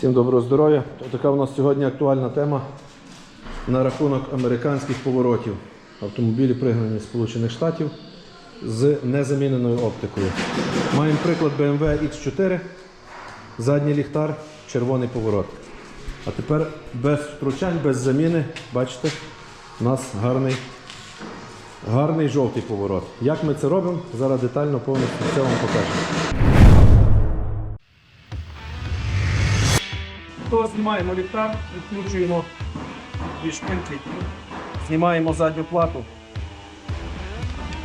Всім доброго здоров'я. Така у нас сьогодні актуальна тема на рахунок американських поворотів. Автомобілі пригнані з Сполучених Штатів з незаміненою оптикою. Маємо приклад BMW X4, задній ліхтар, червоний поворот. А тепер без втручань, без заміни, бачите, у нас гарний, гарний жовтий поворот. Як ми це робимо, зараз детально повністю все вам покажемо. То знімаємо ліхтар, відкручуємо дві шпильки, знімаємо задню плату,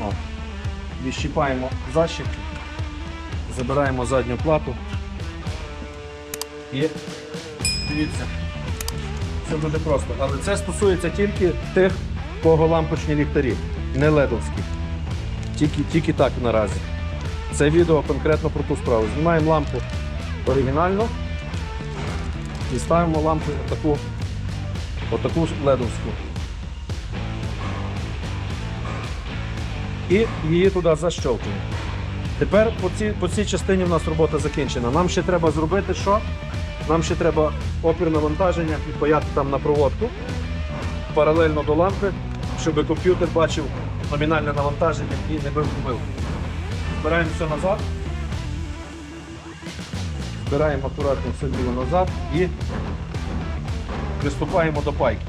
О, відщіпаємо защіпки, забираємо задню плату і дивіться, це буде просто. Але це стосується тільки тих, кого лампочні ліхтарі, не ледовські. Тільки, тільки так наразі. Це відео конкретно про ту справу. Знімаємо лампу оригінально. І ставимо лампу отаку, отаку ледовську. І її туди защовкуємо. Тепер по цій, по цій частині в нас робота закінчена. Нам ще треба зробити що? Нам ще треба опір навантаження підпаяти там на проводку паралельно до лампи, щоб комп'ютер бачив номінальне навантаження і не бив помилку. Збираємо все назад. Збираємо акуратно все діло назад і приступаємо до пайки.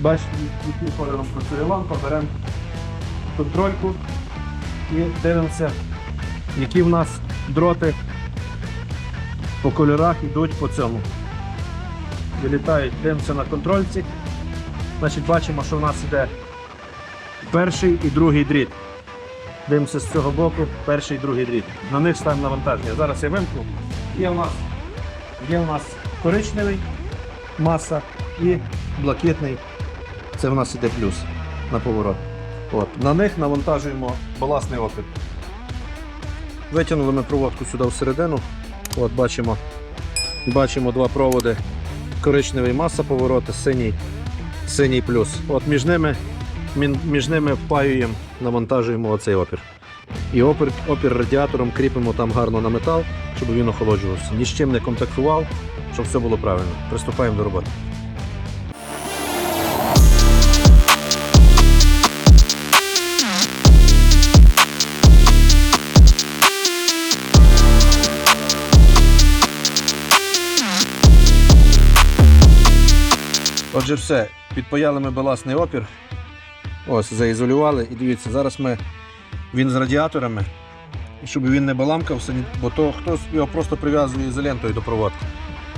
Бачите, яким кольором працює лампа, беремо контрольку і дивимося, які в нас дроти по кольорах йдуть по цьому. Вилітають, дивимося на контрольці. Значить, бачимо, що в нас йде перший і другий дріт. Дивимося з цього боку, перший і другий дріт. На них ставимо навантаження. Зараз я вимкну. Є у нас, є у нас коричневий маса і блакитний. Це в нас іде плюс на поворот. От. На них навантажуємо баласний опір. Витягнули ми проводку сюди всередину. От, бачимо, бачимо два проводи. Коричневий маса поворота, синій, синій плюс. От між ними між ними впаюємо, навантажуємо оцей опір. І опір, опір радіатором кріпимо там гарно на метал, щоб він охолоджувався. Ні з чим не контактував, щоб все було правильно. Приступаємо до роботи. Отже, все, підпаяли ми баласний опір. Ось, заізолювали. І дивіться, зараз ми він з радіаторами, і щоб він не баламкався, бо то хтось його просто прив'язує ізолентою до проводки.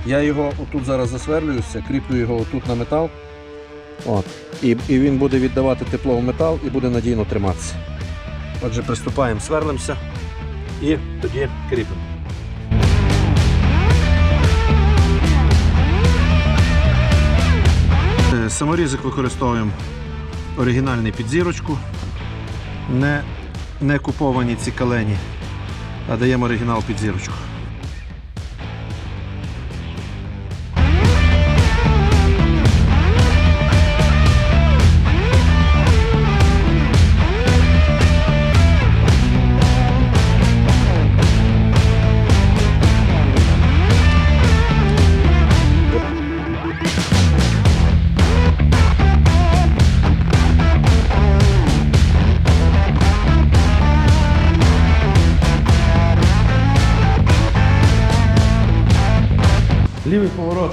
Я його отут зараз засверлююся, кріплю його отут на метал. От. І, і він буде віддавати тепло в метал і буде надійно триматися. Отже, приступаємо, сверлимося і тоді кріпимо. Е, Саморізик використовуємо оригінальний під зірочку. Не, не куповані ці калені, а даємо оригінал під зірочку. Лівий поворот.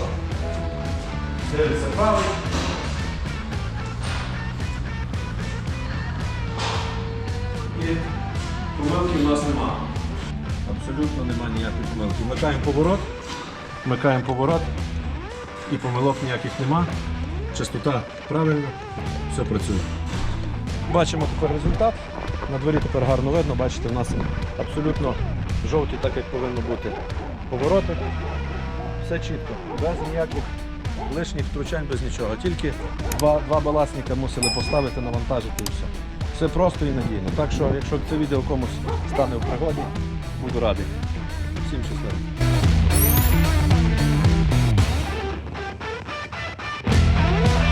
Дивиться правий. І помилки в нас нема. Абсолютно нема ніякої помилки. Вмикаємо поворот, вмикаємо поворот і помилок ніяких нема. Частота правильна, все працює. Бачимо тепер результат. На дворі тепер гарно видно, бачите, в нас абсолютно жовті, так як повинно бути повороти. Все чітко, без ніяких лишніх втручань, без нічого. Тільки два, два баласника мусили поставити, навантажити і все. Все просто і надійно. Так що, якщо це відео комусь стане в пригоді, буду радий. Всім щасливо.